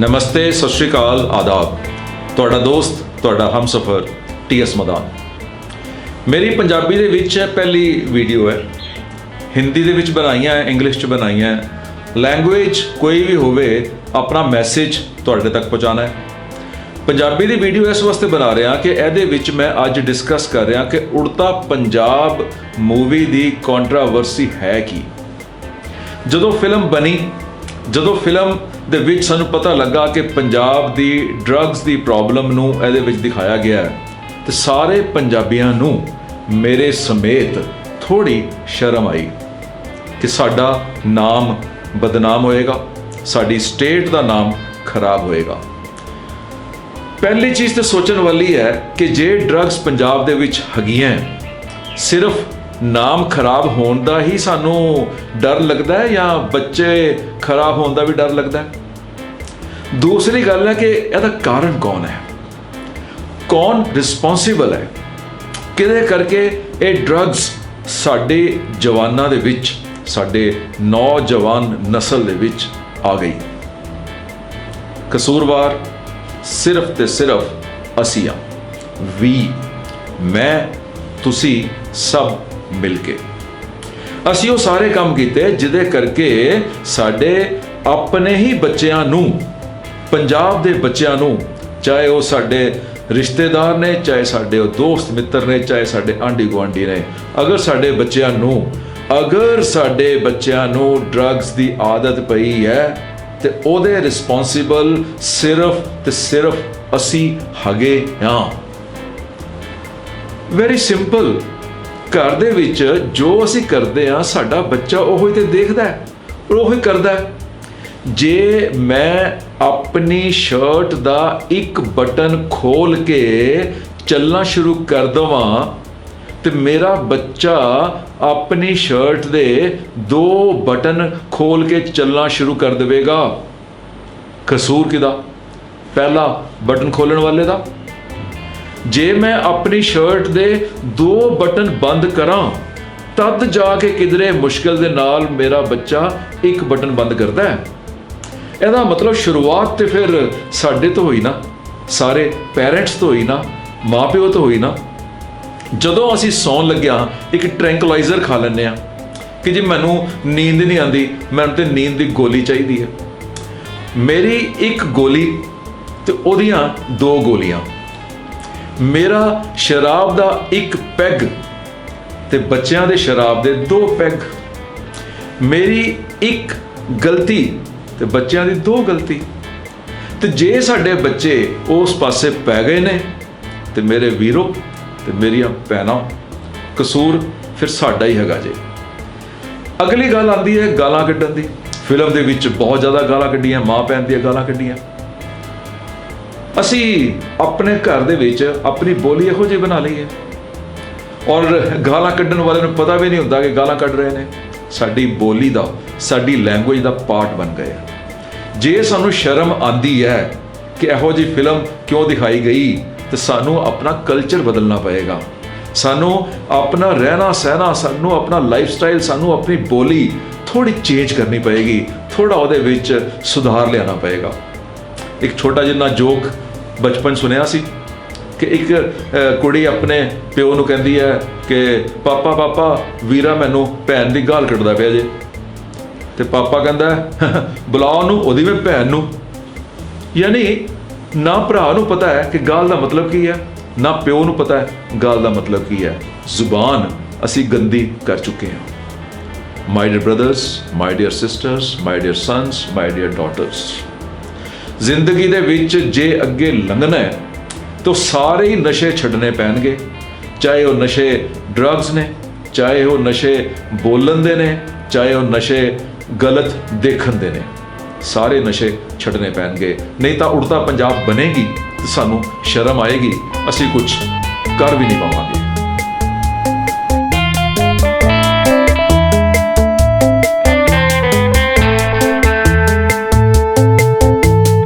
ਨਮਸਤੇ, ਸਤਿ ਸ਼੍ਰੀ ਅਕਾਲ, ਆਦਾਬ। ਤੁਹਾਡਾ ਦੋਸਤ, ਤੁਹਾਡਾ ਹਮਸਫਰ ਟੀਐਸ ਮਦਾਨ। ਮੇਰੀ ਪੰਜਾਬੀ ਦੇ ਵਿੱਚ ਪਹਿਲੀ ਵੀਡੀਓ ਹੈ। ਹਿੰਦੀ ਦੇ ਵਿੱਚ ਬਣਾਈਆਂ ਹੈ, ਇੰਗਲਿਸ਼ 'ਚ ਬਣਾਈਆਂ ਹੈ। ਲੈਂਗੁਏਜ ਕੋਈ ਵੀ ਹੋਵੇ, ਆਪਣਾ ਮੈਸੇਜ ਤੁਹਾਡੇ ਤੱਕ ਪਹੁੰਚਾਉਣਾ ਹੈ। ਪੰਜਾਬੀ ਦੀ ਵੀਡੀਓ ਇਸ ਵਾਸਤੇ ਬਣਾ ਰਿਹਾ ਕਿ ਇਹਦੇ ਵਿੱਚ ਮੈਂ ਅੱਜ ਡਿਸਕਸ ਕਰ ਰਿਹਾ ਕਿ ਉੜਤਾ ਪੰਜਾਬ ਮੂਵੀ ਦੀ ਕੰਟਰੋਵਰਸੀ ਹੈ ਕੀ। ਜਦੋਂ ਫਿਲਮ ਬਣੀ, ਜਦੋਂ ਫਿਲਮ ਦੇ ਵਿੱਚ ਸਾਨੂੰ ਪਤਾ ਲੱਗਾ ਕਿ ਪੰਜਾਬ ਦੀ ਡਰੱਗਸ ਦੀ ਪ੍ਰੋਬਲਮ ਨੂੰ ਇਹਦੇ ਵਿੱਚ ਦਿਖਾਇਆ ਗਿਆ ਹੈ। ਤੇ ਸਾਰੇ ਪੰਜਾਬੀਆਂ ਨੂੰ ਮੇਰੇ ਸਮੇਤ ਥੋੜੀ ਸ਼ਰਮ ਆਈ ਕਿ ਸਾਡਾ ਨਾਮ ਬਦਨਾਮ ਹੋਏਗਾ, ਸਾਡੀ ਸਟੇਟ ਦਾ ਨਾਮ ਖਰਾਬ ਹੋਏਗਾ। ਪਹਿਲੀ ਚੀਜ਼ ਤੇ ਸੋਚਣ ਵਾਲੀ ਹੈ ਕਿ ਜੇ ਡਰੱਗਸ ਪੰਜਾਬ ਦੇ ਵਿੱਚ ਹੈਗੀਆਂ, ਸਿਰਫ ਨਾਮ ਖਰਾਬ ਹੋਣ ਦਾ ਹੀ ਸਾਨੂੰ ਡਰ ਲੱਗਦਾ ਹੈ ਜਾਂ ਬੱਚੇ ਖਰਾਬ ਹੋਣ ਦਾ ਵੀ ਡਰ ਲੱਗਦਾ ਹੈ? ਦੂਸਰੀ ਗੱਲ ਹੈ ਕਿ ਇਹਦਾ ਕਾਰਨ ਕੌਣ ਹੈ? ਕੌਣ ਰਿਸਪੌਂਸਿਬਲ ਹੈ? ਕਿਹਦੇ ਕਰਕੇ ਇਹ ਡਰੱਗਸ ਸਾਡੇ ਜਵਾਨਾਂ ਦੇ ਵਿੱਚ, ਸਾਡੇ ਨੌਜਵਾਨ ਨਸਲ ਦੇ ਵਿੱਚ ਆ ਗਈ? ਕਸੂਰਵਾਰ ਸਿਰਫ ਤੇ ਸਿਰਫ ਅਸੀਂ ਆ ਵੀ, ਮੈਂ, ਤੁਸੀਂ ਸਭ ਮਿਲ ਕੇ। ਅਸੀਂ ਉਹ ਸਾਰੇ ਕੰਮ ਕੀਤੇ ਜਿਹਦੇ ਕਰਕੇ ਸਾਡੇ ਆਪਣੇ ਹੀ ਬੱਚਿਆਂ ਨੂੰ, ਪੰਜਾਬ ਦੇ ਬੱਚਿਆਂ ਨੂੰ, ਚਾਹੇ ਉਹ ਸਾਡੇ ਰਿਸ਼ਤੇਦਾਰ ਨੇ, ਚਾਹੇ ਸਾਡੇ ਉਹ ਦੋਸਤ ਮਿੱਤਰ ਨੇ, ਚਾਹੇ ਸਾਡੇ ਆਂਢੀ ਗੁਆਂਢੀ ਨੇ, ਅਗਰ ਸਾਡੇ ਬੱਚਿਆਂ ਨੂੰ, ਅਗਰ ਸਾਡੇ ਬੱਚਿਆਂ ਨੂੰ ਡਰੱਗਸ ਦੀ ਆਦਤ ਪਈ ਹੈ, ਤੇ ਉਹਦੇ ਰਿਸਪੌਂਸਿਬਲ ਸਿਰਫ ਤੇ ਸਿਰਫ ਅਸੀਂ ਹਗੇ ਹਾਂ। ਵੈਰੀ ਸਿੰਪਲ ਘਰ ਦੇ ਵਿੱਚ ਜੋ ਅਸੀਂ ਕਰਦੇ ਆ ਸਾਡਾ ਬੱਚਾ ਉਹੀ ਤੇ ਦੇਖਦਾ ਹੈ, ਉਹੀ ਕਰਦਾ ਹੈ। ਜੇ ਮੈਂ ਆਪਣੀ ਸ਼ਰਟ ਦਾ ਇੱਕ ਬਟਨ ਖੋਲ ਕੇ ਚੱਲਣਾ ਸ਼ੁਰੂ ਕਰ ਦਵਾਂ, ਤੇ ਮੇਰਾ ਬੱਚਾ ਆਪਣੀ ਸ਼ਰਟ ਦੇ ਦੋ ਬਟਨ ਖੋਲ ਕੇ ਚੱਲਣਾ ਸ਼ੁਰੂ ਕਰ ਦੇਵੇਗਾ। ਕਸੂਰ ਕਿਦਾ ਪਹਿਲਾ ਬਟਨ ਖੋਲਣ ਵਾਲੇ ਦਾ ਜੇ ਮੈਂ ਆਪਣੀ ਸ਼ਰਟ ਦੇ ਦੋ ਬਟਨ ਬੰਦ ਕਰਾਂ, ਤਦ ਜਾ ਕੇ ਕਿਧਰੇ ਮੁਸ਼ਕਲ ਦੇ ਨਾਲ ਮੇਰਾ ਬੱਚਾ ਇੱਕ ਬਟਨ ਬੰਦ ਕਰਦਾ ਹੈ। ਇਹਦਾ ਮਤਲਬ ਸ਼ੁਰੂਆਤ ਤੇ ਫਿਰ ਸਾਡੇ ਤੋਂ ਹੋਈ ਨਾ, ਸਾਰੇ ਪੈਰੈਂਟਸ ਤੋਂ ਹੋਈ ਨਾ, ਮਾਪਿਓ ਤੋਂ ਹੋਈ ਨਾ। ਜਦੋਂ ਅਸੀਂ ਸੌਣ ਲੱਗਿਆ, ਇੱਕ ਟ੍ਰੈਂਕਲਾਈਜ਼ਰ ਖਾ ਲੈਂਦੇ ਆ ਕਿ ਜੇ ਮੈਨੂੰ ਨੀਂਦ ਨਹੀਂ ਆਉਂਦੀ, ਮੈਨੂੰ ਤੇ ਨੀਂਦ ਦੀ ਗੋਲੀ ਚਾਹੀਦੀ ਹੈ। ਮੇਰੀ ਇੱਕ ਗੋਲੀ ਤੇ ਉਹਦੀਆਂ ਦੋ ਗੋਲੀਆਂ। ਮੇਰਾ ਸ਼ਰਾਬ ਦਾ ਇੱਕ ਪੈਗ ਤੇ ਬੱਚਿਆਂ ਦੇ ਸ਼ਰਾਬ ਦੇ ਦੋ ਪੈਗ। ਮੇਰੀ ਇੱਕ ਗਲਤੀ ਤੇ ਬੱਚਿਆਂ ਦੀ ਦੋ ਗਲਤੀ। ਤੇ ਜੇ ਸਾਡੇ ਬੱਚੇ ਉਸ ਪਾਸੇ ਪੈ ਗਏ ਨੇ ਤੇ ਮੇਰੇ ਵੀਰੋ ਤੇ ਮੇਰੀਆਂ ਭੈਣਾਂ, ਕਸੂਰ ਫਿਰ ਸਾਡਾ ਹੀ ਹੈਗਾ ਜੇ। ਅਗਲੀ ਗੱਲ ਆਂਦੀ ਹੈ ਗਾਲਾਂ ਕੱਢਣ ਦੀ। ਫਿਲਮ ਦੇ ਵਿੱਚ ਬਹੁਤ ਜ਼ਿਆਦਾ ਗਾਲਾਂ ਕੱਢੀਆਂ ਮਾਂ ਭੈਣ ਦੀਆਂ ਗਾਲਾਂ ਕੱਢੀਆਂ। ਅਸੀਂ ਆਪਣੇ ਘਰ ਦੇ ਵਿੱਚ ਆਪਣੀ ਬੋਲੀ ਇਹੋ ਜਿਹੀ ਬਣਾ ਲਈ ਹੈ। ਔਰ ਗਾਲਾਂ ਕੱਢਣ ਵਾਲੇ ਨੂੰ ਪਤਾ ਵੀ ਨਹੀਂ ਹੁੰਦਾ ਕਿ ਗਾਲਾਂ ਕੱਢ ਰਹੇ ਨੇ। ਸਾਡੀ ਬੋਲੀ ਦਾ, ਸਾਡੀ ਲੈਂਗੁਏਜ ਦਾ ਪਾਰਟ ਬਣ ਗਏ ਜੇ ਸਾਨੂੰ ਸ਼ਰਮ ਆਂਦੀ ਹੈ ਕਿ ਇਹੋ ਜਿਹੀ ਫਿਲਮ ਕਿਉਂ ਦਿਖਾਈ ਗਈ, ਤੇ ਸਾਨੂੰ ਆਪਣਾ ਕਲਚਰ ਬਦਲਣਾ ਪਏਗਾ। ਸਾਨੂੰ ਆਪਣਾ ਰਹਿਣਾ ਸਹਿਣਾ, ਸਾਨੂੰ ਆਪਣਾ ਲਾਈਫ ਸਟਾਈਲ ਸਾਨੂੰ ਆਪਣੀ ਬੋਲੀ ਥੋੜੀ ਚੇਂਜ ਕਰਨੀ ਪਏਗੀ। ਥੋੜਾ ਉਹਦੇ ਵਿੱਚ ਸੁਧਾਰ ਲਿਆਣਾ ਪਏਗਾ। ਇੱਕ ਛੋਟਾ ਜਿਹਾ ਜੋਕ ਬਚਪਨ ਸੁਣਿਆ ਸੀ ਕਿ ਇੱਕ ਕੁੜੀ ਆਪਣੇ ਪਿਓ ਨੂੰ ਕਹਿੰਦੀ ਹੈ ਕਿ, ਪਾਪਾ ਪਾਪਾ, ਵੀਰਾ ਮੈਨੂੰ ਭੈਣ ਦੀ ਗਾਲ ਕੱਢਦਾ ਪਿਆ ਜੇ। ਤੇ ਪਾਪਾ ਕਹਿੰਦਾ, ਬੁਲਾਓ ਨੂੰ ਉਹਦੀ ਮੈਂ ਭੈਣ ਨੂੰ। ਯਾਨੀ ਨਾ ਭਰਾ ਨੂੰ ਪਤਾ ਹੈ ਕਿ ਗਾਲ ਦਾ ਮਤਲਬ ਕੀ ਹੈ, ਨਾ ਪਿਓ ਨੂੰ ਪਤਾ ਹੈ ਗਾਲ ਦਾ ਮਤਲਬ ਕੀ ਹੈ। ਜ਼ੁਬਾਨ ਅਸੀਂ ਗੰਦੀ ਕਰ ਚੁੱਕੇ ਹਾਂ। My dear brothers my dear sisters my dear sons my dear daughters ਜ਼ਿੰਦਗੀ ਦੇ ਵਿੱਚ ਜੇ ਅੱਗੇ ਲੰਘਣਾ ਹੈ, ਤਾਂ ਸਾਰੇ ਹੀ ਨਸ਼ੇ ਛੱਡਣੇ ਪੈਣਗੇ। ਚਾਹੇ ਉਹ ਨਸ਼ੇ ਡਰੱਗਸ ਨੇ, ਚਾਹੇ ਉਹ ਨਸ਼ੇ ਬੋਲਣ ਦੇ ਨੇ, ਚਾਹੇ ਉਹ ਨਸ਼ੇ ਗਲਤ ਦੇਖਣ ਦੇ ਨੇ। ਸਾਰੇ ਨਸ਼ੇ ਛੱਡਣੇ ਪੈਣਗੇ। ਨਹੀਂ ਤਾਂ ਉੜਤਾ ਪੰਜਾਬ ਬਣੇਗੀ ਤੇ ਸਾਨੂੰ ਸ਼ਰਮ ਆਏਗੀ। ਅਸੀਂ ਕੁਝ ਕਰ ਵੀ ਨਹੀਂ ਪਾਵਾਂਗੇ।